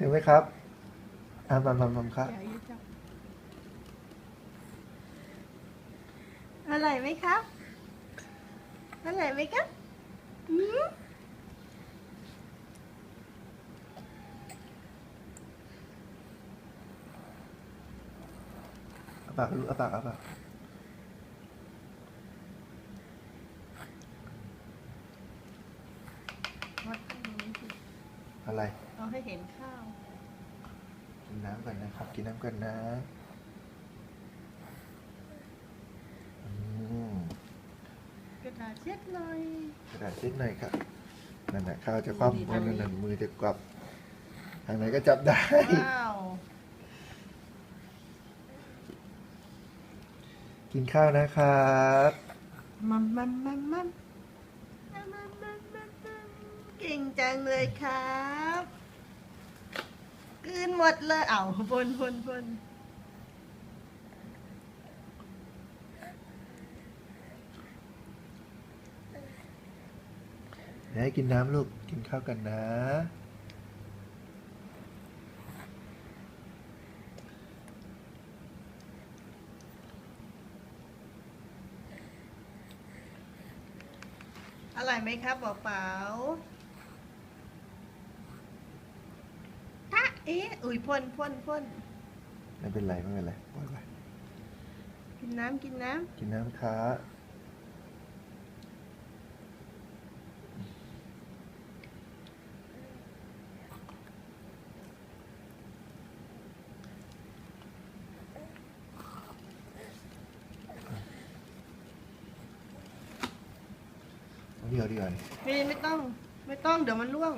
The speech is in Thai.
ถึงไหมครับอ่ามัมมัมมัมครับอย่าอย่าจับ อร่อยไหมครับอร่อยไหมครับอืมอาปากลูกอาปากอาปากวัดให้ดูสิอะไร เอาให้เห็นข้าว กินน้ำก่อนนะครับ กินน้ำก่อนนะอืมกระดาษเช็ดหน่อย กระดาษเช็ดหน่อยครับนั่นแหละข้าวจะคว่ำนั่นนั่นมือจะกลับทางไหนก็จับได้ว้าว กินข้าวนะครับมัมมัมมัมมัมมัมมัมมัมมัมมัมเก่งจังเลยครับ กลืนหมดเลย เอ้าพนพนพนเดี๋ยวให้กินน้ำลูก กินข้าวกันนะ อร่อยไหมครับเปล่า เปล่าตะเอ๊ะอุ้ยพ่นพ่นพ่นไม่เป็นไรไม่เป็นไรปล่อยไปกินน้ำกินน้กินน้ำค้าเดี๋ยวเดี๋ยวำไม่ไม่ต้อง ไม่ต้องเดี๋ยวมันร่วง